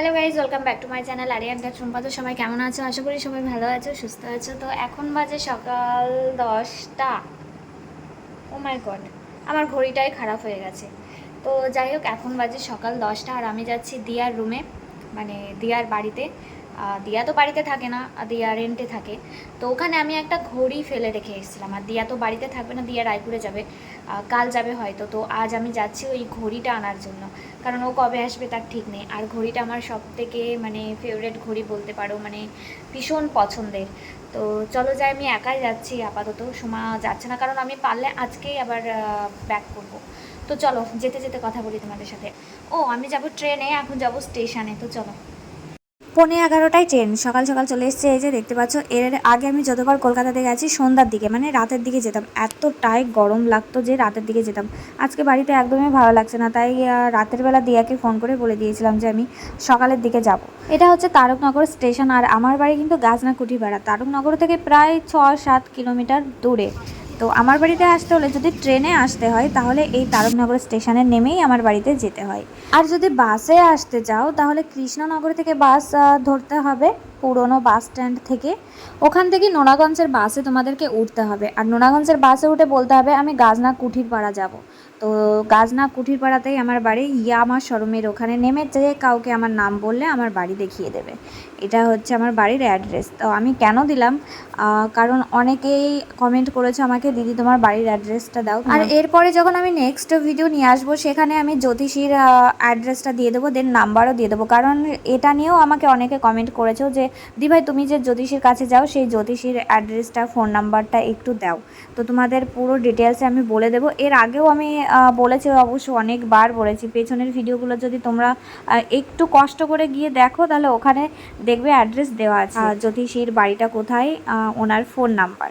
Hello guys welcome back to my channel Aryan কাট সম্পাদ সবাই কেমন আছো? আশা করি সবাই ভালো আছো, সুস্থ আছো। তো এখন বাজে সকাল দশটা। ও মাই গড আমার ঘড়িটাই খারাপ হয়ে গেছে। তো যাই হোক, এখন বাজে সকাল দশটা আর আমি যাচ্ছি দিয়ার রুমে মানে দিয়ার বাড়িতে। দিয়া তো বাড়িতে থাকে না দিয়া রেন্টে থাকে। তো ওখানে আমি একটা ঘড়ি ফেলে রেখে এসেছিলাম, আর দিয়া তো বাড়িতে থাকবে না, দিয়া রায়পুরে যাবে কাল যাবে হয়তো। তো আজ আমি যাচ্ছি ওই ঘড়িটা আনার জন্য, কারণ ও কবে আসবে তার ঠিক নেই। আর ঘড়িটা আমার সব থেকে মানে ফেভারেট ঘড়ি বলতে পারো মানে ভীষণ পছন্দের। তো চলো যাই, আমি একাই যাচ্ছি আপাতত। সময় যাচ্ছে না, কারণ আমি পারলে আজকেই আবার ব্যাক করব। তো চলো, যেতে যেতে কথা বলি তোমাদের সাথে। ও, আমি যাব ট্রেনে, এখন যাব স্টেশনে, তো চলো। পৌনে এগারোটায় ট্রেন সকাল সকাল চলে এসছে। এই যে দেখতে পাচ্ছ, এর আগে আমি যতবার কলকাতাতে গেছি, সন্ধ্যার দিকে মানে রাতের দিকে যেতাম। এতটাই গরম লাগতো যে রাতের দিকে যেতাম। আজকে বাড়িতে একদমই ভালো লাগছে না, তাই রাতের বেলা দিয়াকে ফোন করে বলে দিয়েছিলাম যে আমি সকালের দিকে যাব। এটা হচ্ছে তারকনগর স্টেশন, আর আমার বাড়ি কিন্তু গাজনা কুঠিপাড়া তারকনগর থেকে প্রায় ছ সাত কিলোমিটার দূরে। তো আমার বাড়িতে আসতে হলে যদি ট্রেনে আসতে হয়, তাহলে এই তারকনগর স্টেশনে নেমেই আমার বাড়িতে যেতে হয়। আর যদি বাসে আসতে যাও, তাহলে কৃষ্ণনগর থেকে বাস ধরতে হবে। পুরনো বাস স্ট্যান্ড থেকে ওখান থেকে নোনাগঞ্জের বাসে তোমাদেরকে উঠতে হবে। আর নোনাগঞ্জের বাসে উঠে বলতে হবে আমি গাজনা কুঠিরপাড়া যাব। তো গাজনা কুঠিরপাড়াতেই আমার বাড়ি। ইয়ামা শোরুমের ওখানে নেমে যে কাউকে আমার নাম বললে আমার বাড়ি দেখিয়ে দেবে। এটা হচ্ছে আমার বাড়ির অ্যাড্রেস। তো আমি কেন দিলাম? কারণ অনেকেই কমেন্ট করেছে আমাকে দিদি তোমার বাড়ির অ্যাড্রেসটা দাও। আর এরপরে যখন আমি নেক্সট ভিডিও নিয়ে আসব সেখানে আমি জ্যোতিষীর অ্যাড্রেসটা দিয়ে দেবো দেন নাম্বারও দিয়ে দেবো। কারণ এটা নিয়েও আমাকে অনেকে কমেন্ট করেছ যে দি ভাই তুমি যে জ্যোতিষীর কাছে যাও সেই জ্যোতিষীর অ্যাড্রেসটা ফোন নাম্বারটা একটু দাও। তো তোমাদের পুরো ডিটেলসে আমি বলে দেবো। এর আগেও আমি বলেছি অবশ্য অনেকবার বলেছি। পেছনের ভিডিওগুলো যদি তোমরা একটু কষ্ট করে গিয়ে দেখো তাহলে ওখানে দেখবে অ্যাড্রেস দেওয়া আছে। জ্যোতিষীর বাড়িটা কোথায়? ওনার ফোন নাম্বার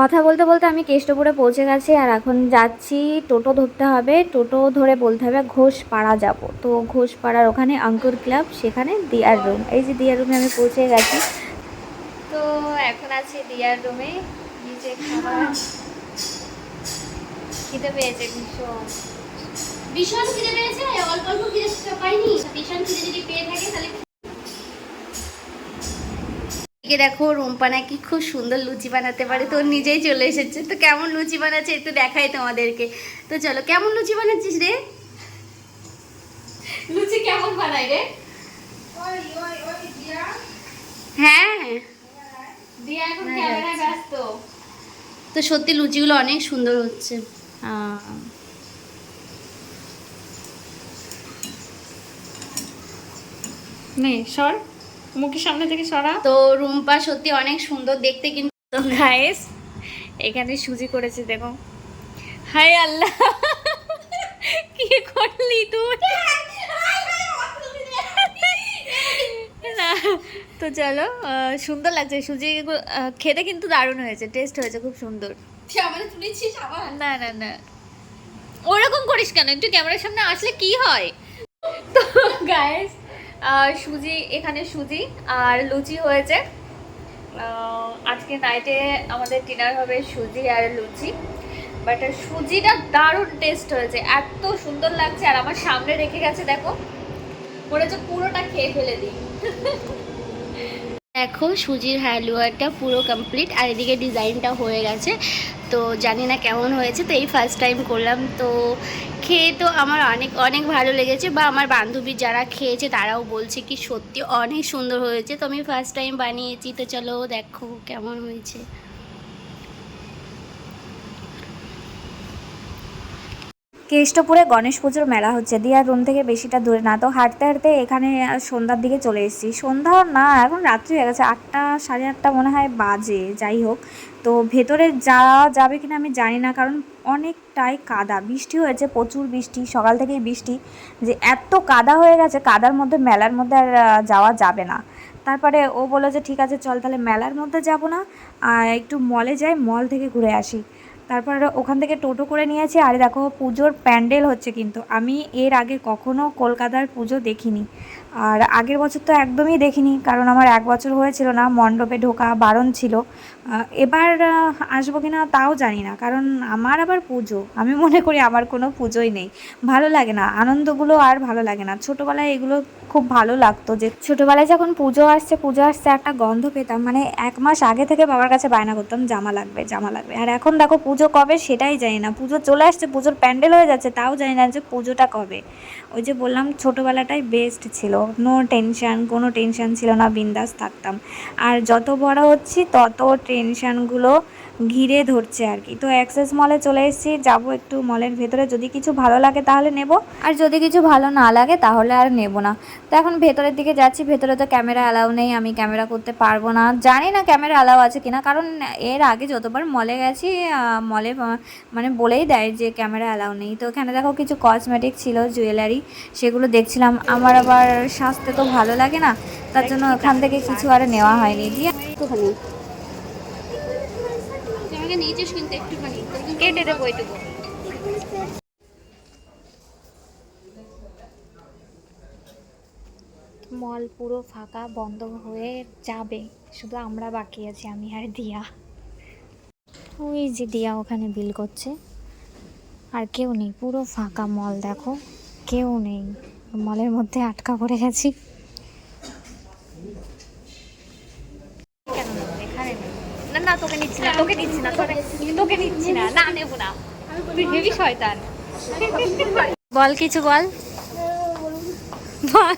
কথা বলতে বলতে আমি কেষ্টপুরে পৌঁছে গেছি আর এখন যাচ্ছি, টোটো ধরতে হবে। টোটো ধরে বলতে হবে ঘোষপাড়া যাব। তো ঘোষপাড়ার ওখানে অঙ্কুর ক্লাব, সেখানে দিয়ার রুম। এই যে দিয়ার রুমে আমি পৌঁছে গেছি। তো এখন আছি দিয়ার রুমে। খাবার খিদে পেয়েছে ভীষণ। ভীষণ খিদে পেয়েছে? অল্প অল্প খিদে পাইনি? ভীষণ খিদে যদি পেয়ে থাকে তাহলে এদিকে দেখো রুম্পা নাকি খুব সুন্দর লুচি বানাতে পারে। তো নিজেই চলে এসেছে। তো কেমন লুচি বানাচ্ছে একটু দেখাই তোমাদেরকে। তো চলো কেমন লুচি বানাচ্ছিস রে? লুচি কেমন বানাই রে? হ্যাঁ। দিয়া এখন হ্যাঁ, ক্যামেরায় ব্যস্ত। তো সত্যি লুচিগুলো অনেক সুন্দর হচ্ছে। আহ, নে সর। মুখের সামনে থেকে সরা। তো রুম্পা সত্যি অনেক সুন্দর দেখতে কিন্তু। তো গাইস এখানে সুজি করেছে দেখো। হাই আল্লাহ কি করলি তুই? না তো চলো সুন্দর লাগছে। সুজি খেতে কিন্তু দারুণ হয়েছে টেস্ট হয়েছে খুব সুন্দর। না না না। ওরকম করিস কেন? একটু ক্যামেরার সামনে আসলে কি হয়? তো গাইস সুজি, এখানে সুজি আর লুচি হয়েছে। আজকে নাইটে আমাদের ডিনার হবে সুজি আর লুচি। বাট সুজিটা দারুণ টেস্ট হয়েছে, এত সুন্দর লাগছে। আর আমার সামনে রেখে গেছে, দেখো। হচ্ছে পুরোটা খেয়ে ফেলে দিই। দেখো, সুজির হালুয়াটা পুরো কমপ্লিট আর এদিকে ডিজাইনটা হয়ে গেছে। তো জানি না কেমন হয়েছে, তো এই ফার্স্ট টাইম করলাম। তো খেয়ে তো আমার অনেক অনেক ভালো লেগেছে বা আমার বান্ধবী যারা খেয়েছে তারাও বলছে কি সত্যি অনেক সুন্দর হয়েছে। তো আমি ফার্স্ট টাইম বানিয়েছি, তো চলো দেখো কেমন হয়েছে। কেষ্টপুরে গণেশ পুজোর মেলা হচ্ছে। দিয়ার রুম থেকে বেশিটা দূরে না। তো হাঁটতে হাঁটতে এখানে সন্ধ্যার দিকে চলে এসেছি। সন্ধ্যা না, এখন রাত্রি হয়ে গেছে আটটা, সাড়ে আটটা মনে হয় বাজে, যাই হোক। তো ভেতরে যাওয়া যাবে কিনা আমি জানি না, কারণ অনেকটাই কাদা। বৃষ্টি হয়েছে, প্রচুর বৃষ্টি, সকাল থেকেই বৃষ্টি। যে এত কাদা হয়ে গেছে, কাদার মধ্যে, মেলার মধ্যে আর যাওয়া যাবে না। তারপরে ও বলল যে, ঠিক আছে, চল তাহলে মেলার মধ্যে যাব না। একটু মলে যাই মল থেকে ঘুরে আসি। তারপর ওখান থেকে টোটো করে নিয়েছি। আর দেখো, পুজোর প্যান্ডেল হচ্ছে কিন্তু। আমি এর আগে কখনো কলকাতার পুজো দেখিনি। আর আগের বছর তো একদমই দেখিনি, কারণ আমার এক বছর হয়েছিল না। মণ্ডপে ঢোকা বারণ ছিল। এবার আসব কিনা তাও জানি না, কারণ আমার আবার পুজো। আমি মনে করি আমার কোনো পুজোই নেই। ভালো লাগে না, আনন্দগুলো আর ভালো লাগে না। ছোটোবেলায় এগুলো খুব ভালো লাগতো যে ছোটোবেলায় যখন পুজো আসছে পুজো আসছে, একটা গন্ধ পেতাম। মানে এক মাস আগে থেকে বাবার কাছে বায়না করতাম, জামা লাগবে জামা লাগবে। আর এখন দেখো পুজো কবে সেটাই জানি না। পুজো চলে আসছে, পুজোর প্যান্ডেল হয়ে যাচ্ছে, তাও জানি না যে পুজোটা কবে। ওই যে বললাম, ছোটোবেলাটাই বেস্ট ছিল। নো টেনশান কোনো টেনশান ছিল না, বিন্দাস থাকতাম। আর যত বড় হচ্ছি, তত টেনশানগুলো ঘিরে ধরছে আর কি। তো অ্যাক্সেস মলে চলে এসেছি, যাব একটু মলের ভেতরে। যদি কিছু ভালো লাগে তাহলে নেব। আর যদি কিছু ভালো না লাগে তাহলে আর নেব না। তো এখন ভেতরের দিকে যাচ্ছি, ভেতরে তো ক্যামেরা অ্যালাউ নেই, আমি ক্যামেরা করতে পারব না। জানি না ক্যামেরা অ্যালাউ আছে কিনা, কারণ এর আগে যতবার মলে গেছি মলে মানে বলেই দেয় যে ক্যামেরা অ্যালাউ নেই। তো এখানে দেখো কিছু কসমেটিক ছিল জুয়েলারি সেগুলো দেখছিলাম। আমার আবার স্বাস্থ্য তো ভালো লাগে না, তার জন্য ওখান থেকে কিছু আর নেওয়া হয়নি। দিয়ে কিন্তু একটুখানি। কেটে দেবো ওইটুকু মল পুরো ফাঁকা, বন্ধ হয়ে যাবে। শুধু আমরা বাকি আছি, আমি আর দিয়া। ওই যে দিয়া ওখানে বিল করছে। আর কেউ নেই, পুরো ফাঁকা মল, দেখো। কেউ নেই। মলের মধ্যে আটকা পড়ে গেছি কেন নেব? এখানে নেই। না তোকে নিচ্ছি না তোকে নিচ্ছি না তোকে তোকে নিচ্ছি না না নেব না। তুই হেবি শয়তান। বল কিছু বল। বল।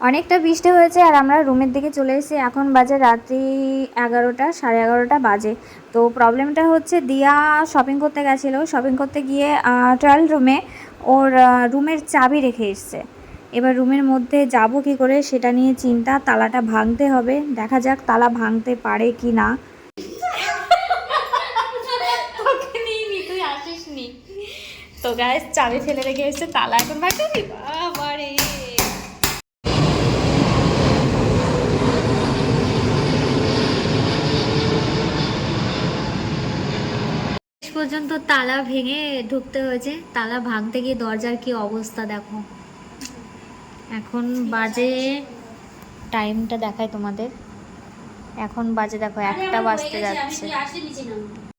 অনেকটা বৃষ্টি হয়েছে আর আমরা রুমের দিকে চলে এসেছি। এখন বাজে রাত্রি এগারোটা সাড়ে এগারোটা বাজে। তো প্রবলেমটা হচ্ছে দিয়া শপিং করতে গেছিল। শপিং করতে গিয়ে ট্রায়াল রুমে ওর রুমের চাবি রেখে এসছে। এবার রুমের মধ্যে যাব কি করে সেটা নিয়ে চিন্তা তালাটা ভাঙতে হবে। দেখা যাক তালা ভাঙতে পারে কি না। তুই আসিস নি। তো চাবি ফেলে রেখে এসেছে তালা এখন ভাঙবি বাবারে। পর্যন্ত তালা ভেঙে ঢুকতে হয়েছে। তালা ভাঙতে গিয়ে দরজার কি অবস্থা দেখো। এখন বাজে টাইমটা দেখায় তোমাদের। এখন বাজে দেখো একটা বাজতে যাচ্ছে।